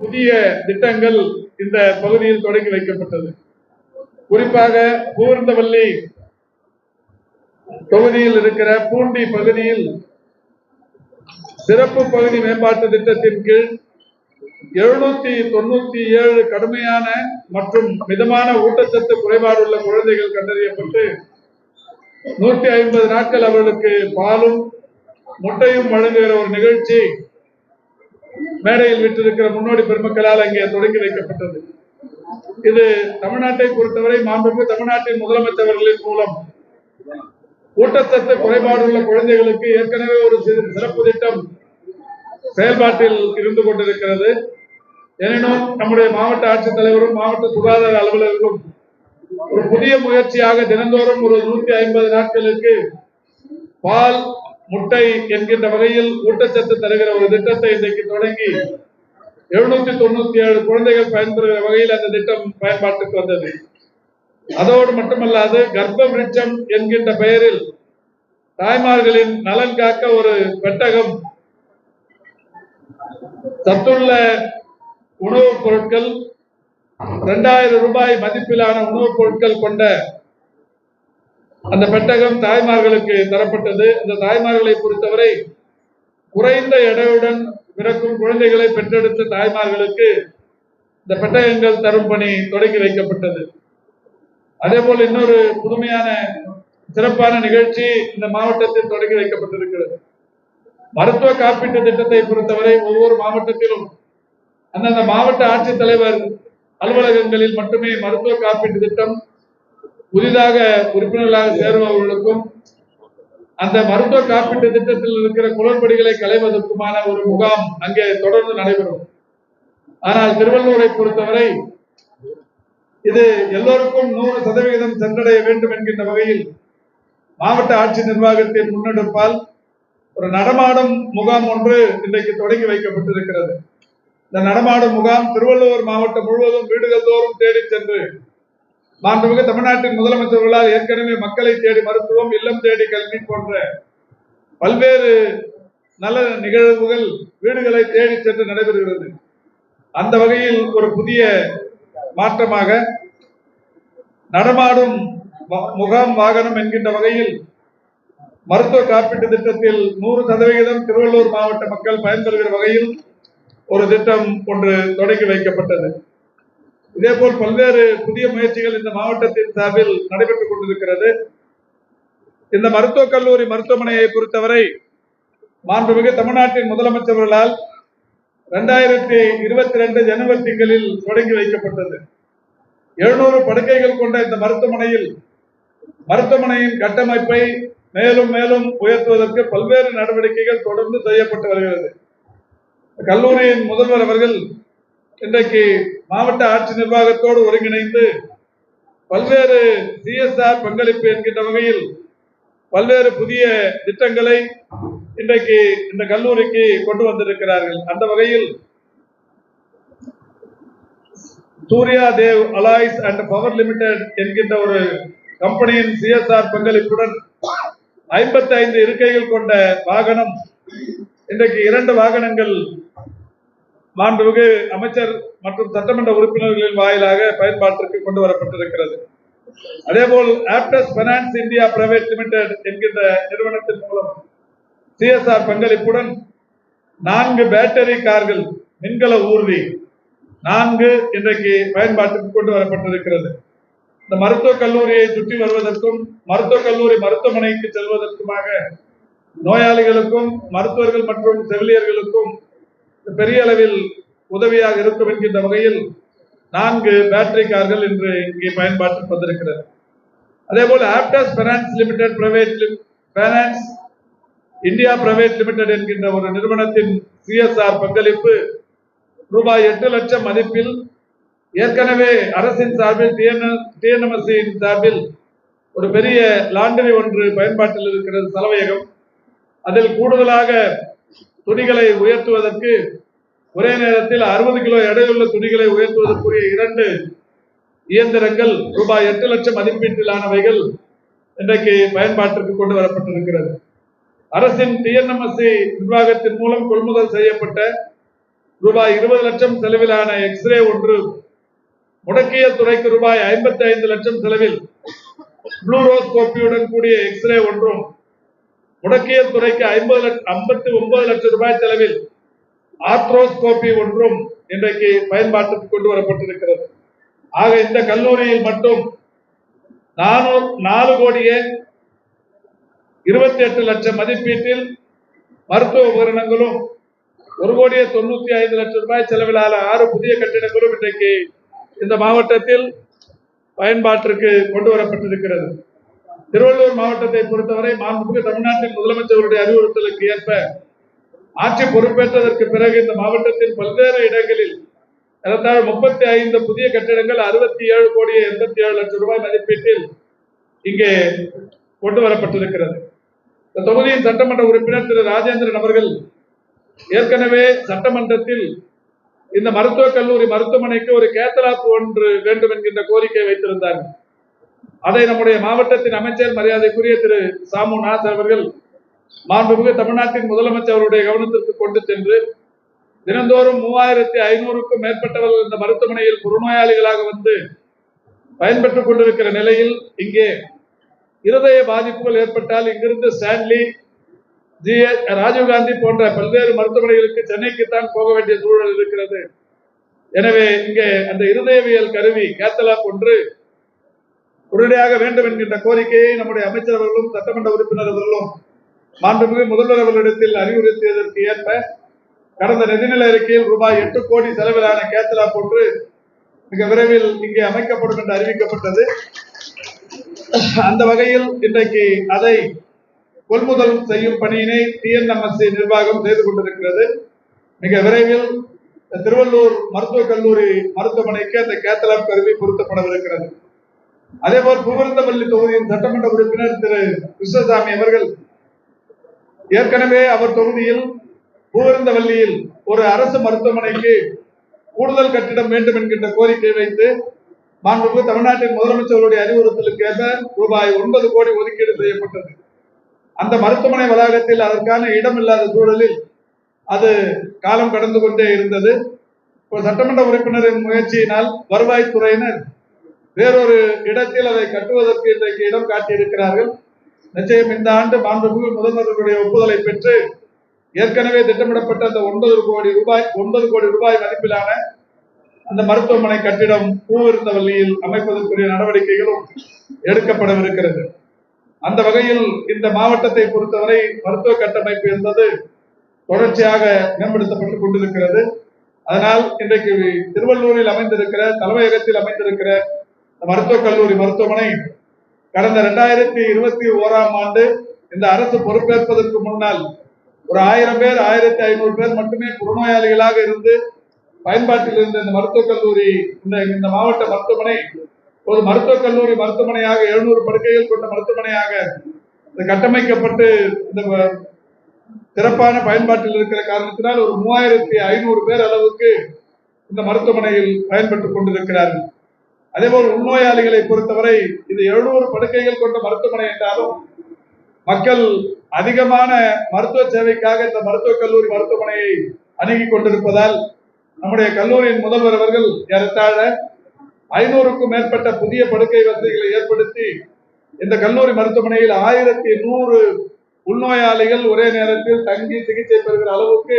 புதிய திட்டங்கள் இந்த பகுதியில் தொடங்கி வைக்கப்பட்டது. குறிப்பாக பூர்ந்தவல்லி தொகுதியில் இருக்கிற பூண்டி பகுதியில் சிறப்பு பகுதி மேம்பாட்டு திட்டத்தின் கீழ் எழுநூத்தி தொண்ணூத்தி ஏழு கடுமையான மற்றும் மிதமான ஊட்டச்சத்து குறைபாடு உள்ள குழந்தைகள் கண்டறியப்பட்டு நூத்தி ஐம்பது நாட்கள் அவர்களுக்கு பாலும் முட்டையும் வழங்குகிற ஒரு நிகழ்ச்சி மேடையில் விட்டிருக்கிற முன்னோடி பெருமக்களால் அங்கே தொடங்கி வைக்கப்பட்டது. இது தமிழ்நாட்டை பொறுத்தவரை மாண்புமிகு தமிழ்நாட்டின் முதலமைச்சர்களின் மூலம் ஊட்டச்சத்து குறைபாடுள்ள குழந்தைகளுக்கு ஏற்கனவே ஒரு சிறப்பு திட்டம் செயல்பாட்டில் இருந்து கொண்டிருக்கிறது. எனினும் நம்முடைய மாவட்ட ஆட்சித்தலைவரும் மாவட்ட சுகாதார அலுவலர்களும் ஒரு புதிய முயற்சியாக தினந்தோறும் ஒரு நூத்தி ஐம்பது நாட்களுக்கு பால் முட்டை என்கின்ற வகையில் ஊட்டச்சத்து தருகிற ஒரு திட்டத்தை இன்றைக்கு தொடங்கி எழுநூத்தி தொண்ணூத்தி ஏழு குழந்தைகள் பயன்பெறுகிற வகையில் அந்த திட்டம் பயன்பாட்டுக்கு வந்தது. அதோடு மட்டுமல்லாது கர்ப்ப விருட்சம் என்கின்ற பெயரில் தாய்மார்களின் நலன் காக்க ஒரு பெட்டகம் சத்துள்ள உணவுப் பொருட்கள் இரண்டாயிரம் ரூபாய் மதிப்பிலான உணவுப் பொருட்கள் கொண்ட அந்த பெட்டகம் தாய்மார்களுக்கு தரப்பட்டது. அந்த தாய்மார்களை பொறுத்தவரை குறைந்த எடையுடன் பிறக்கும் குழந்தைகளை பெற்றெடுத்த தாய்மார்களுக்கு இந்த பெட்டகங்கள் தரும் பணி தொடங்கி வைக்கப்பட்டது. அதே போல் இன்னொரு புதுமையான சிறப்பான நிகழ்ச்சி இந்த மாவட்டத்தில் தொடங்கி வைக்கப்பட்டிருக்கிறது. மருத்துவ காப்பீட்டு திட்டத்தை பொறுத்தவரை ஒவ்வொரு மாவட்டத்திலும் அந்தந்த மாவட்ட ஆட்சித்தலைவர் அலுவலகங்களில் மட்டுமே மருத்துவ காப்பீட்டு திட்டம் புதிதாக உறுப்பினர்களாக சேருபவர்களுக்கும் அந்த மருத்துவ காப்பீட்டு திட்டத்தில் இருக்கிற குளறுபடிகளை களைவதற்குமான ஒரு முகாம் அங்கே தொடர்ந்து நடைபெறும். ஆனால் திருவள்ளூரை பொறுத்தவரை இது எல்லோருக்கும் நூறு சதவிகிதம் சென்றடைய வேண்டும் என்கின்ற வகையில் மாவட்ட ஆட்சி நிர்வாகத்தின் முன்னெடுப்பால் ஒரு நடமாடும் முகாம் ஒன்று இன்றைக்கு தொடங்கி வைக்கப்பட்டிருக்கிறது. இந்த நடமாடும் முகாம் திருவள்ளுவர் மாவட்டம் முழுவதும் வீடுகள் தோறும் தேடி சென்று மாண்புமிகு தமிழ்நாட்டின் முதலமைச்சர்களால் ஏற்கனவே மக்களை தேடி மருத்துவம் இல்லம் தேடி கல்வி போன்ற பல்வேறு நல்ல நிகழ்வுகள் வீடுகளை தேடி சென்று நடைபெறுகிறது. அந்த வகையில் ஒரு புதிய மாற்றமாக நடமாடும் முகாம் வாகனம் என்கின்ற வகையில் மருத்துவ காப்பீட்டு திட்டத்தில் நூறு சதவிகிதம் திருவள்ளூர் மாவட்ட மக்கள் பயன்பெறுகிற வகையில் ஒரு திட்டம் ஒன்று தொடங்கி வைக்கப்பட்டது. இதேபோல் பல்வேறு புதிய முயற்சிகள் இந்த மாவட்டத்தின் சார்பில் நடைபெற்றுக் கொண்டிருக்கிறது. இந்த மருத்துவக் கல்லூரி மருத்துவமனையை பொறுத்தவரை மாண்புமிகு தமிழ்நாட்டின் முதலமைச்சர்களால் இரண்டாயிரத்தி இருபத்தி ரெண்டு ஜனவரி திங்களில் தொடங்கி வைக்கப்பட்டது. எழுநூறு படுக்கைகள் கொண்ட இந்த மருத்துவமனையில் மருத்துவமனையின் கட்டமைப்பை மேலும் மேலும் உயர்த்துவதற்கு பல்வேறு நடவடிக்கைகள் தொடர்ந்து செய்யப்பட்டு வருகிறது. கல்லூரியின் முதல்வர் அவர்கள் இன்றைக்கு மாவட்ட ஆட்சி நிர்வாகத்தோடு ஒருங்கிணைந்து பல்வேறு சிஎஸ்ஆர் பங்களிப்பு என்கின்ற வகையில் பல்வேறு புதிய திட்டங்களை இன்றைக்கு இந்த கல்லூரிக்கு கொண்டு வந்திருக்கிறார்கள். அந்த வகையில் Surya Dev alloys and power limited என்கின்ற ஒரு கம்பெனியின் சிஎஸ்ஆர் பங்களிப்புடன் ஐம்பத்தி ஐந்து இருக்கைகள் கொண்ட வாகனம் இன்றைக்கு இரண்டு வாகனங்கள் மாண்புமிகு அமைச்சர் மற்றும் சட்டமன்ற உறுப்பினர்களின் வாயிலாக பயன்பாட்டிற்கு கொண்டு வரப்பட்டிருக்கிறது. அதேபோல் Aptus finance India private limited என்கின்ற நிறுவனத்தின் மூலம் சிஎஸ்ஆர் பங்களிப்புடன் நான்கு பேட்டரி கார்கள் மின்கல ஊர்தி நான்கு இன்றைக்கு பயன்பாட்டிற்கு கொண்டு வரப்பட்டிருக்கிறது. இந்த மருத்துவக் கல்லூரியை சுற்றி வருவதற்கும் மருத்துவக் கல்லூரி மருத்துவமனைக்கு செல்வதற்குமாக நோயாளிகளுக்கும் மருத்துவர்கள் மற்றும் செவிலியர்களுக்கும் பெரிய அளவில் உதவியாக இருக்கும் என்கின்ற வகையில் நான்கு பேட்டரி கார்கள் இன்று இங்கே பயன்பாட்டுக்கு வந்திருக்கிறது அதே போல Aptus finance limited private finance India private limited என்கின்ற ஒரு நிறுவனத்தின் சிஎஸ்ஆர் பங்களிப்பு ரூபாய் எட்டு லட்சம் மதிப்பில் ஏற்கனவே அரசின் சார்பில் டிஎன்எம்எஸ்சியின் சார்பில் ஒரு பெரிய லாண்டரி ஒன்று பயன்பாட்டில் இருக்கிறது செலவையகம். அதில் கூடுதலாக துணிகளை உயர்த்துவதற்கு ஒரே நேரத்தில் அறுபது கிலோ எடையுள்ள துணிகளை உயர்த்துவதற்குரிய இரண்டு இயந்திரங்கள் ரூபாய் எட்டு லட்சம் மதிப்பீட்டிலானவைகள் இன்றைக்கு பயன்பாட்டிற்கு கொண்டு வரப்பட்டிருக்கிறது. அரசின் டிஎன்எம்எஸ்சி நிர்வாகத்தின் மூலம் கொள்முதல் செய்யப்பட்ட ரூபாய் இருபது லட்சம் செலவிலான எக்ஸ்ரே ஒன்று முடக்கியல் துறைக்கு ரூபாய் ஐம்பத்தி ஐந்து லட்சம் செலவில் ப்ளூரோஸ்கோப்பியுடன் கூடிய எக்ஸ்ரே ஒன்றும் முடக்கியல் துறைக்கு ஐம்பது ஐம்பத்தி ஒன்பது லட்சம் ரூபாய் செலவில் ஆர்த்ரோஸ்கோபி ஒன்றும் இன்றைக்கு பயன்பாட்டுக்கு கொண்டு வரப்பட்டிருக்கிறது. ஆக இந்த கல்லூரியில் மட்டும் நானூறு நாலு கோடியே இருபத்தி எட்டு லட்சம் மதிப்பீட்டில் மருத்துவ உபகரணங்களும் ஒரு கோடியே தொண்ணூத்தி ஐந்து லட்சம் ரூபாய் செலவிலான ஆறு புதிய கட்டிடங்களும் இன்றைக்கு இந்த மாவட்டத்தில் பயன்பாட்டிற்கு கொண்டு வரப்பட்டிருக்கிறது. திருவள்ளூர் மாவட்டத்தை பொறுத்தவரை மாண்புமிகு தமிழ்நாட்டின் முதலமைச்சருடைய அறிவுறுத்தலுக்கு ஏற்ப ஆட்சி பொறுப்பேற்றதற்கு பிறகு இந்த மாவட்டத்தின் பல்வேறு இடங்களில் ஏறத்தாழ முப்பத்தி ஐந்து புதிய கட்டிடங்கள் அறுபத்தி ஏழு கோடியே எண்பத்தி ஏழு லட்சம் ரூபாய் மதிப்பீட்டில் இங்கே கொண்டு வரப்பட்டிருக்கிறது. இந்த தொகுதியின் சட்டமன்ற உறுப்பினர் திரு ராஜேந்திரன் அவர்கள் ஏற்கனவே சட்டமன்றத்தில் இந்த மருத்துவக் கல்லூரி மருத்துவமனைக்கு ஒரு கேத்தலாப்பு ஒன்று வேண்டும் என்கின்ற கோரிக்கை வைத்திருந்தார்கள் அதை நம்முடைய மாவட்டத்தின் அமைச்சர் மரியாதைக்குரிய திரு சாமு நாத் அவர்கள் மாண்புமிகு தமிழ்நாட்டின் முதலமைச்சர் அவருடைய கவனத்திற்கு கொண்டு சென்று தினந்தோறும் மூவாயிரத்தி ஐநூறுக்கும் மேற்பட்டவர்கள் இந்த மருத்துவமனையில் புறநோயாளிகளாக வந்து பயன்பெற்றுக் கொண்டிருக்கிற நிலையில் இங்கே இருதய பாதிப்புகள் ஏற்பட்டால் இங்கிருந்து ஸ்டான்லி ஜி ராஜீவ்காந்தி போன்ற பல்வேறு மருத்துவமனைகளுக்கு சென்னைக்குத்தான் போக வேண்டிய சூழல் இருக்கிறது. எனவே இங்கே அந்த இருதயவியல் கருவி கேத்தலாப் ஒன்று உடனடியாக வேண்டும் என்கின்ற கோரிக்கையை நம்முடைய அமைச்சர் அவர்களும் சட்டமன்ற உறுப்பினர் அவர்களும் மாண்புமிகு முதல்வர் அவர்களிடத்தில் அறிவுறுத்தியதற்கு ஏற்ப கடந்த நிதிநிலை அறிக்கையில் ரூபாய் எட்டு கோடி செலவிலான கேத்தலா போன்று மிக விரைவில் இங்கே அமைக்கப்படும் என்று அறிவிக்கப்பட்டது. அந்த வகையில் இன்றைக்கு அதை கொள்முதல் செய்யும் பணியினை டிஎன்எம்எஸ்சி நிர்வாகம் செய்து கொண்டிருக்கிறது. மிக விரைவில் திருவள்ளூர் மருத்துவக் கல்லூரி மருத்துவமனைக்கு அந்த கேத்தலாப் கருவி பொருத்தப்படவிருக்கிறது. அதே போல் புகழ்ந்தவல்லி தொகுதியின் சட்டமன்ற உறுப்பினர் திரு கிருஷ்ணசாமி அவர்கள் ஏற்கனவே அவர் தொகுதியில் பூவிருந்தவல்லியில் ஒரு அரசு மருத்துவமனைக்கு கூடுதல் கட்டிடம் வேண்டும் என்கின்ற கோரிக்கை வைத்து மாண்புமிகு தமிழ்நாட்டின் முதலமைச்சருடைய அறிவுறுத்தலுக்கு ஏற்ப ரூபாய் ஒன்பது கோடி ஒதுக்கீடு செய்யப்பட்டது. அந்த மருத்துவமனை வளாகத்தில் அதற்கான இடம் இல்லாத சூழலில் அது காலம் கடந்து கொண்டே இருந்தது. ஒரு சட்டமன்ற உறுப்பினரின் முயற்சியினால் வருவாய்த்துறையினர் வேறொரு இடத்தில் அதை கட்டுவதற்கு இன்றைக்கு இடம் காட்டியிருக்கிறார்கள். நிச்சயம் இந்த ஆண்டு மாண்புமிகு முதல்வர்களுடைய ஒப்புதலை பெற்று ஏற்கனவே திட்டமிடப்பட்ட அந்த ஒன்பது கோடி ரூபாய் ஒன்பது கோடி ரூபாய் மதிப்பிலான அந்த மருத்துவமனை கட்டிடம் பூவிருந்தவல்லியில் அமைப்பதற்குரிய நடவடிக்கைகளும் எடுக்கப்படவிருக்கிறது. அந்த வகையில் இந்த மாவட்டத்தை பொறுத்தவரை மருத்துவ கட்டமைப்பு என்பது தொடர்ச்சியாக மேம்படுத்தப்பட்டுக் கொண்டிருக்கிறது. அதனால் இன்றைக்கு திருவள்ளூரில் அமைந்திருக்கிற தலைமையகத்தில் அமைந்திருக்கிற மருத்துவக் கல்லூரி மருத்துவமனை கடந்த இரண்டாயிரத்தி இருபத்தி ஓராம் ஆண்டு இந்த அரசு பொறுப்பேற்பதற்கு முன்னால் ஒரு ஆயிரம் பேர் ஆயிரத்தி ஐநூறு பேர் மட்டுமே புறநோயாளிகளாக இருந்து பயன்பாட்டில் இருந்த இந்த மருத்துவக் கல்லூரி இந்த இந்த மாவட்ட மருத்துவமனை ஒரு மருத்துவக் கல்லூரி மருத்துவமனையாக எழுநூறு படுக்கைகள் கொண்ட மருத்துவமனையாக கட்டமைக்கப்பட்டு இந்த சிறப்பான பயன்பாட்டில் இருக்கிற காரணத்தினால் ஒரு மூவாயிரத்தி ஐநூறு பேர் அளவுக்கு இந்த மருத்துவமனையில் பயன்பட்டுக் கொண்டிருக்கிறார்கள். அதேபோல் உள்நோயாளிகளை பொறுத்தவரை இது எழுநூறு படுக்கைகள் கொண்ட மருத்துவமனை என்றாலும் மக்கள் அதிகமான மருத்துவ சேவைக்காக இந்த மருத்துவக் கல்லூரி மருத்துவமனையை அணுகி கொண்டிருப்பதால் நம்முடைய கல்லூரியின் முதல்வர் அவர்கள் ஏறத்தாழ ஐநூறுக்கும் மேற்பட்ட புதிய படுக்கை வசதிகளை ஏற்படுத்தி இந்த கல்லூரி மருத்துவமனையில் ஆயிரத்தி நூறு உள்நோயாளிகள் ஒரே நேரத்தில் தங்கி சிகிச்சை பெறுகிற அளவுக்கு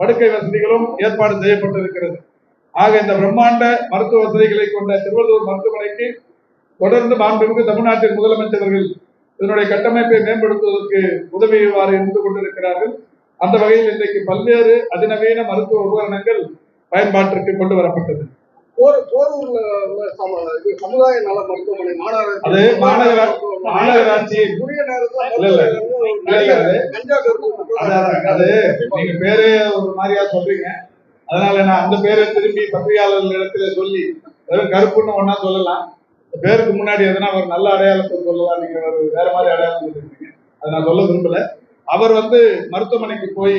படுக்கை வசதிகளும் ஏற்பாடு செய்யப்பட்டிருக்கிறது. ஆக இந்த பிரம்மாண்ட மருத்துவ வசதிகளை கொண்ட திருவள்ளூர் மருத்துவமனைக்கு தொடர்ந்து மாண்புமிகு தமிழ்நாட்டின் முதலமைச்சர்கள் இதனுடைய கட்டமைப்பை மேம்படுத்துவதற்கு உதவியுமாறு இருந்து கொண்டிருக்கிறார்கள். அந்த வகையில் இன்றைக்கு பல்வேறு அதிநவீன மருத்துவ உபகரணங்கள் பயன்பாட்டிற்கு கொண்டு வரப்பட்டது. சமுதாய நல மருத்துவமனை அது. மாநகராட்சி. அது நீங்க பேரே ஒரு மாதிரியா சொல்றீங்க. அதனால நான் அந்த பேரை திரும்பி பத்திரிகையாளர்கள் இடத்துல சொல்லி வெறும் கருப்புன்னு ஒன்னா சொல்லலாம். பேருக்கு முன்னாடி எதனா ஒரு நல்ல அடையாளத்தை சொல்லலாம் நீங்க ஒரு வேற மாதிரி அடையாளம் சொல்லிருக்கீங்க அதை நான் சொல்ல விரும்பல. அவர் வந்து மருத்துவமனைக்கு போய்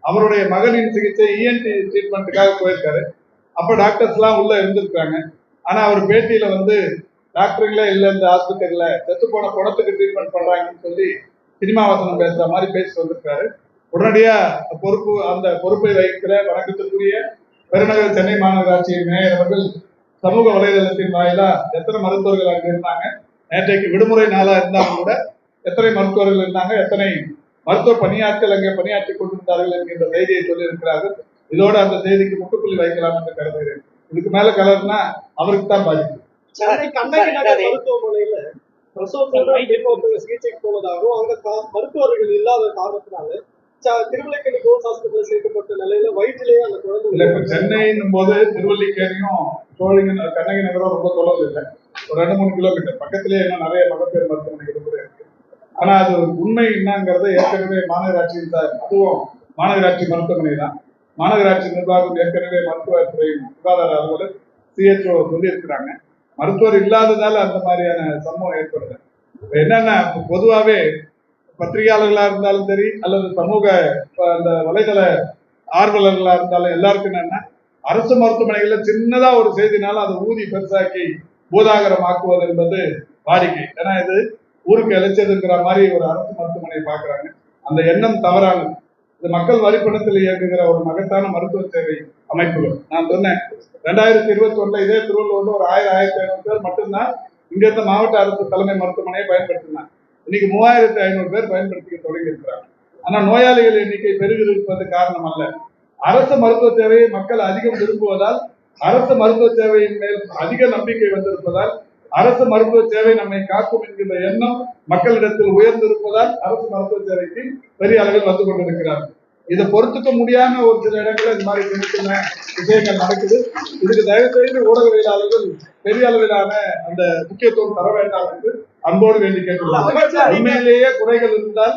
அவருடைய மகனின் சிகிச்சை இஎன்டி ட்ரீட்மெண்ட்டுக்காக போயிருக்காரு. அப்ப டாக்டர்ஸ்லாம் உள்ளே உள்ள இருந்திருக்காங்க. ஆனா அவர் பேட்டியில வந்து டாக்டருங்களே இல்ல இந்த ஆஸ்பத்திரியில செத்து போன குணத்துக்கு ட்ரீட்மெண்ட் பண்றாங்கன்னு சொல்லி சினிமா வசனம் பேசுற மாதிரி பேசி வந்திருக்காரு. உடனடியா பொறுப்பு அந்த பொறுப்பை வகிக்கிற வணக்கத்திற்குரிய பெருநகர சென்னை மாநகராட்சியின் மேயர் அவர்கள் சமூக வலைதளத்தின் வாயிலா எத்தனை மருத்துவர்கள் அங்க இருந்தாங்க? நேற்றைக்கு விடுமுறை நாளா இருந்தாலும் கூட எத்தனை மருத்துவர்கள் இருந்தாங்க? எத்தனை மருத்துவ பணியாட்கள் அங்கே பணியாற்றி கொண்டிருந்தார்கள் என்கின்ற செய்தியை சொல்லி இருக்கிறார்கள் இதோட அந்த செய்திக்கு முட்டுப்புள்ளி வைக்கலாம் என்று கருதுகிறேன். இதுக்கு மேல கலர்னா அவருக்கு தான் பாதிப்பு. மருத்துவமனையில பிரசவத்தோட சிகிச்சைக்கு போனதாகவும் அங்க மருத்துவர்கள் இல்லாத காரணத்தினால ச- கோஸ் ஹாஸ்பிட்டல் சேர்க்கப்பட்ட நிலையில வயிற்றிலேயே அந்த இல்ல இப்ப குழந்தை சென்னைன்னும் போது திருவல்லிக்கேணியும் சோழிங்க கண்ணகி நகரம் ரொம்ப தொலைவில் இல்லை. ஒரு ரெண்டு மூணு கிலோமீட்டர் பக்கத்திலேயே இன்னும் நிறைய மகப்பேறு மருத்துவமனைகள் கூட இருக்கு. ஆனா அது உண்மை என்னங்கிறத ஏற்கனவே மாநகராட்சியின் சார் அதுவும் மாநகராட்சி மருத்துவமனை தான். மாநகராட்சி நிர்வாகம் ஏற்கனவே மருத்துவத்துறை சுகாதார அலுவலர் சிஹெச்ஓ சொல்லியிருக்கிறாங்க. மருத்துவர் இல்லாததால அந்த மாதிரியான சம்பவம் ஏற்படுது இப்ப என்னன்னா இப்ப பொதுவாவே பத்திரிகையாளர்களா இருந்தாலும் சரி அல்லது சமூக அந்த வலைதள ஆர்வலர்களா இருந்தாலும் எல்லாருக்கும் என்னன்னா அரசு மருத்துவமனைகள்ல சின்னதா ஒரு செய்தினாலும் அதை ஊதி பெருசாக்கி பூதாகரமாக்குவது என்பது வாடிக்கை. ஏன்னா இது ஊருக்கு இழைச்சதுங்கிற மாதிரி ஒரு அரசு மருத்துவமனையை பாக்குறாங்க அந்த எண்ணம் தவறானது. இது மக்கள் வரிப்பணத்தில் இயங்குகிற ஒரு மகத்தான மருத்துவ சேவை அமைப்புகள். நான் சொன்னேன் ரெண்டாயிரத்தி இருபத்தி ஒண்ணுல இதே திருவள்ளூர்ல ஒரு ஆயிரம் ஆயிரத்தி ஐநூறு பேர் மட்டும்தான் இங்கிருந்த மாவட்ட அரசு தலைமை மருத்துவமனையை பயன்படுத்தினாங்க. இன்னைக்கு மூவாயிரத்தி ஐநூறு பேர் பயன்படுத்திக்க தொடங்கி இருக்கிறாங்க ஆனா நோயாளிகள் எண்ணிக்கை பெருகிருப்பது காரணம் அல்ல அரசு மருத்துவ சேவையை மக்கள் அதிகம் விரும்புவதால் அரசு மருத்துவ சேவையின் மேல் அதிக நம்பிக்கை வந்திருப்பதால் அரசு மருத்துவ சேவை நம்மை காக்கும் என்கின்ற எண்ணம் மக்களிடத்தில் உயர்ந்திருப்பதால் அரசு மருத்துவ சேவைக்கு பெரிய அளவில் வந்து கொண்டிருக்கிறார்கள். இதை பொறுத்துக்க முடியாம ஒரு சில இடங்களில் இந்த மாதிரி சின்ன விஷயங்கள் நடக்குது. இதுக்கு தயவு செய்து ஊடகவியலாளர்கள் பெரிய அளவிலான அந்த முக்கியத்துவம் தர வேண்டாம் என்று அன்போடு வேண்டி கேட்டுள்ளோம் உண்மையிலேயே குறைகள் இருந்தால்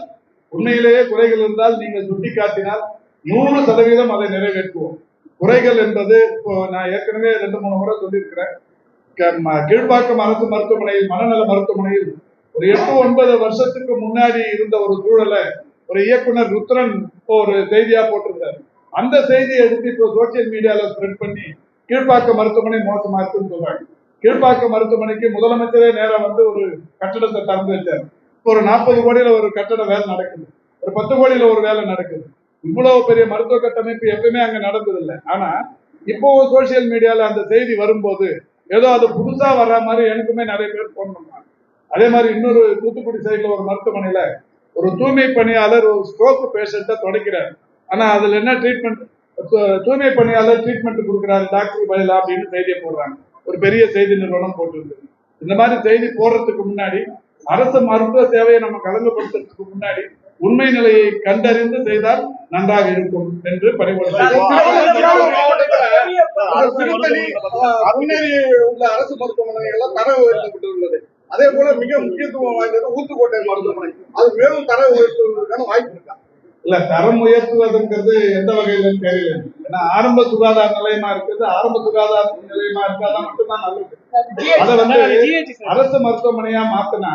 உண்மையிலேயே குறைகள் இருந்தால் நீங்கள் சுட்டிக்காட்டினால் நூறு சதவீதம் அதை நிறைவேற்றுவோம். குறைகள் என்பது இப்போ நான் ஏற்கனவே ரெண்டு மூணு முறை சொல்லியிருக்கிறேன். கீழ்ப்பாக்கம் அரசு மருத்துவமனையில் மனநல மருத்துவமனையில் ஒரு எட்டு ஒன்பது வருஷத்துக்கு முன்னாடி இருந்த ஒரு சூழலை ஒரு இயக்குனர் ருத்ரன் இப்போ ஒரு செய்தியா போட்டிருந்தார் அந்த செய்தியை எடுத்து இப்போ சோசியல் மீடியால ஸ்ப்ரெட் பண்ணி கீழ்ப்பாக்கம் மருத்துவமனை மோசமா இருக்குன்னு சொல்றாங்க. கீழ்ப்பாக்கம் மருத்துவமனைக்கு முதலமைச்சரே நேரா வந்து ஒரு கட்டடத்தை திறந்து வச்சார். ஒரு நாற்பது கோடியில ஒரு கட்டட வேலை நடக்குது. ஒரு பத்து கோடியில ஒரு வேலை நடக்குது. இவ்வளவு பெரிய மருத்துவ கட்டமைப்பு எப்பயுமே அங்க நடந்ததில்லை. ஆனா இப்போ சோசியல் மீடியால அந்த செய்தி வரும்போது ஏதோ அது புதுசா வர்ற மாதிரி எனக்குமே நிறைய பேர் போன் பண்ணுவாங்க. அதே மாதிரி இன்னொரு தூத்துக்குடி சைடுல ஒரு மருத்துவமனையில ஒரு தூய்மை பணியாளர் ஒரு ஸ்ட்ரோக் பேஷண்ட்டை தொடக்கிறார். ஆனா அதுல என்ன ட்ரீட்மெண்ட் தூய்மை பணியாளர் ட்ரீட்மெண்ட் கொடுக்குறாரு டாக்டர் பதிலா அப்படின்னு செய்தியை போடுறாங்க. ஒரு பெரிய செய்தி நிறுவனம் போட்டிருக்கு. இந்த மாதிரி செய்தி போடுறதுக்கு முன்னாடி அரசு மருத்துவ சேவையை நம்ம கலந்துபடுத்துறதுக்கு முன்னாடி உண்மை நிலையை கண்டறிந்து செய்தால் நன்றாக இருக்கும் என்று முன்னேறி உள்ள அரசு மருத்துவமனைகள்ல தரம் உயர்த்தப்பட்டுள்ளது. அதே போல மிக முக்கியத்துவம் வாய்ந்தது ஊத்துக்கோட்டை மருத்துவமனை அது மேலும் தரம் உயர்த்துவதற்கான வாய்ப்பு இருக்கா? இல்ல தரம் உயர்த்துவதுங்கிறது எந்த வகையிலும் தெரியல. ஏன்னா ஆரம்ப சுகாதார நிலையமா இருக்குது ஆரம்ப சுகாதார நிலையமா இருந்தாதான் மட்டும்தான் நல்லது. அதை வந்து அரசு மருத்துவமனையா மாத்தினா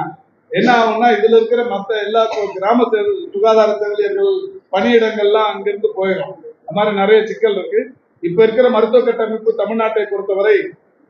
என்ன ஆகும்னா இதுல இருக்கிற மத்த எல்லா கிராம சுகாதார செவிலியர்கள் பணியிடங்கள்லாம் அங்கிருந்து போயிடும் அந்த மாதிரி நிறைய சிக்கல் இருக்கு. இப்ப இருக்கிற மருத்துவ கட்டமைப்பு தமிழ்நாட்டை பொறுத்தவரை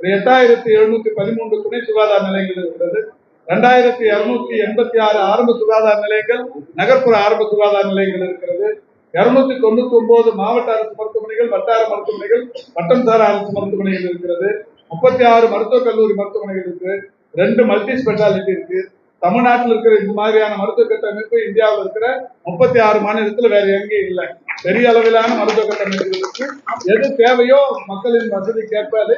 எட்டாயிரத்தி எழுநூத்தி பதிமூன்று துணை சுகாதார நிலையங்கள் இருக்கிறது. ரெண்டாயிரத்தி இருநூத்தி எண்பத்தி ஆறு ஆரம்ப சுகாதார நிலையங்கள் நகர்ப்புற ஆரம்ப சுகாதார நிலையங்கள் இருக்கிறது. இருநூத்தி தொண்ணூத்தி ஒன்பது மாவட்ட அரசு மருத்துவமனைகள் வட்டார மருத்துவமனைகள் வட்டம் சார அரசு மருத்துவமனைகள் இருக்கிறது. முப்பத்தி ஆறு மருத்துவக் கல்லூரி மருத்துவமனைகள் இருக்கு ரெண்டு மல்டி ஸ்பெஷாலிட்டி இருக்கு. தமிழ்நாட்டில் இருக்கிற இந்த மாதிரியான மருத்துவ கட்டமைப்பு இந்தியாவில் இருக்கிற முப்பத்தி ஆறு மாநிலத்தில் வேற எங்கேயும் இல்லை. பெரிய அளவிலான மருத்துவ கட்டமைப்பு இருக்கு. எது தேவையோ மக்களின் வசதிக்கேற்ப அதை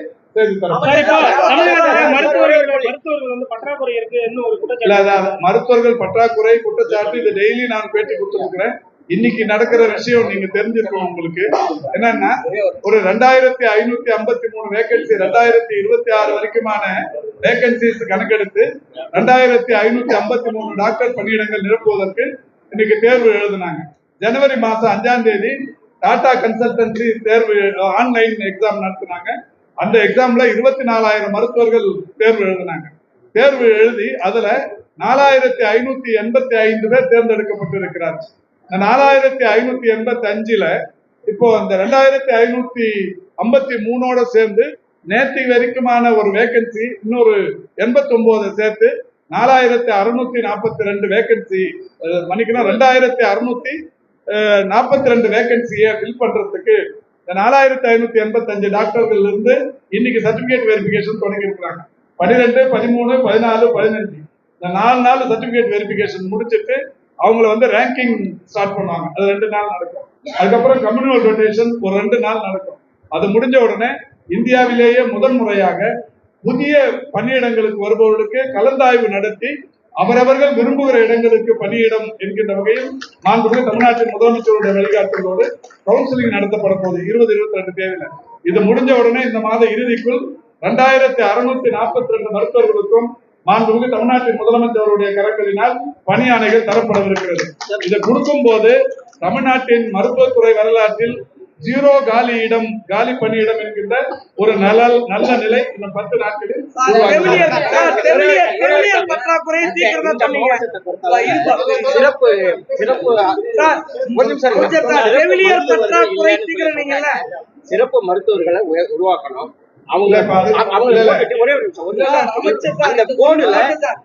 மருத்துவர்கள் மருத்துவர்கள் வந்து பற்றாக்குறை குற்றச்சாட்டு? அதான். மருத்துவர்கள் பற்றாக்குறை குற்றச்சாட்டு இது டெய்லி நான் பேட்டி கொடுத்துருக்கிறேன். இன்னைக்கு நடக்கிற விஷயம் நீங்க தெரிஞ்சிருக்கணும் உங்களுக்கு. என்னன்னா ஒரு ரெண்டாயிரத்தி ஐநூத்தி ஐம்பத்தி மூணு வேகன்சி ரெண்டாயிரத்தி இருபத்தி ஆறு வரைக்குமான வேகன்சிஸ் கணக்கெடுத்து ரெண்டாயிரத்தி ஐநூத்தி ஐம்பத்தி மூணு டாக்டர் பணியிடங்கள் நிரப்புவதற்கு இன்னைக்கு தேர்வு எழுதினாங்க. ஜனவரி மாசம் அஞ்சாம் தேதி டாடா கன்சல்டன்சி தேர்வு ஆன்லைன் எக்ஸாம் நடத்தினாங்க. அந்த எக்ஸாம்ல இருபத்தி நாலாயிரம் மருத்துவர்கள் தேர்வு எழுதினாங்க. தேர்வு எழுதி அதுல நாலாயிரத்தி ஐநூத்தி எண்பத்தி ஐந்து பேர் தேர்ந்தெடுக்கப்பட்டிருக்கிறார் இந்த நாலாயிரத்தி ஐநூத்தி எண்பத்தி அஞ்சுல இப்போ அந்த ரெண்டாயிரத்தி ஐநூத்தி ஐம்பத்தி மூணோட சேர்ந்து நேற்று வரைக்குமான ஒரு வேகன்சி இன்னொரு எண்பத்தி ஒன்பதை சேர்த்து நாலாயிரத்தி அறுநூத்தி நாற்பத்தி ரெண்டு வேகன்சி மன்னிக்கணும் ரெண்டாயிரத்தி அறுநூத்தி நாற்பத்தி ரெண்டு வேகன்சியை ஃபில் பண்றதுக்கு நாலாயிரத்தி ஐநூத்தி எண்பத்தஞ்சு டாக்டர்கள் இருந்து இன்னைக்கு சர்டிபிகேட் வெரிஃபிகேஷன் தொடங்கி இருக்கிறாங்க பன்னிரெண்டு பதிமூணு பதினாலு பதினஞ்சு. இந்த நாலு நாள் சர்டிபிகேட் வெரிஃபிகேஷன் முடிச்சிட்டு அவங்கள வந்து ரேங்கிங் ஸ்டார்ட் பண்ணுவாங்க. அது ரெண்டு நாள் நடக்கும். அதுக்கப்புறம் கம்யூனல் ரொட்டேஷன் ஒரு ரெண்டு நாள் நடக்கும். அது முடிஞ்ச உடனே இந்தியாவிலேயே முதன் முறையாக புதிய பணியிடங்களுக்கு வருபவர்களுக்கு கலந்தாய்வு நடத்தி அவரவர்கள் விரும்புகிற இடங்களுக்கு பணியிடம் என்கின்ற வகையில் மாண்புமிகு தமிழ்நாட்டின் முதலமைச்சருடைய வழிகாட்டுதலோடு கவுன்சிலிங் நடத்தப்பட போகுது இருபது இருபத்தி ரெண்டு தேதியில. இது முடிஞ்ச உடனே இந்த மாத இறுதிக்குள் ரெண்டாயிரத்தி அறுநூத்தி நாற்பத்தி ரெண்டு மருத்துவர்களுக்கும் மாண்புமிகு தமிழ்நாட்டின் முதலமைச்சருடைய கரங்களினால் பணி ஆணைகள் தரப்படவிருக்கிறது. இதை கொடுக்கும் போது தமிழ்நாட்டின் மருத்துவத்துறை வரலாற்றில் ஜீரோ காலி இடம் காலி பணியிடம் என்கின்ற ஒரு நல்ல நல்ல நிலை இன்னும் பத்து நாட்களில் இந்த சிறப்பு சிறப்பு மருத்துவர்கள் உருவாக்கணும். அவங்க.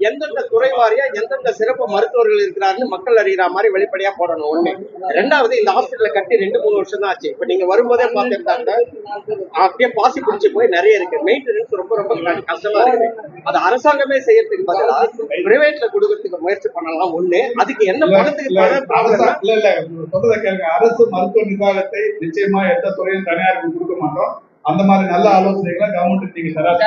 எந்தெந்த துறை வாரியா எந்தெந்த சிறப்பு மருத்துவர்கள் இருக்கிறாருன்னு மக்கள் அறிகிற மாதிரி வெளிப்படையா போடணும் ஒண்ணு. ரெண்டாவது இந்த ஹாஸ்பிட்டல கட்டி ரெண்டு மூணு வருஷம் தான் ஆச்சு. இப்ப நீங்க வரும்போதே பாத்துருந்தாங்க அப்படியே பாசி பிடிச்சு போய் நிறைய இருக்கு. மெயின்டெனன்ஸ் ரொம்ப ரொம்ப கஷ்டமா இருக்கு அது அரசாங்கமே செய்யறதுக்கு பதிலா பிரைவேட்ல கொடுக்கறதுக்கு முயற்சி பண்ணலாம் ஒண்ணு. அதுக்கு என்ன பணத்துக்கு. அரசு மருத்துவ நிர்வாகத்தை நிச்சயமா எந்த துறையும் தனியாருக்கு கொடுக்க மாட்டோம். அந்த மாதிரி நல்ல ஆலோசனைகளை கவர்மெண்ட் நீங்க தராது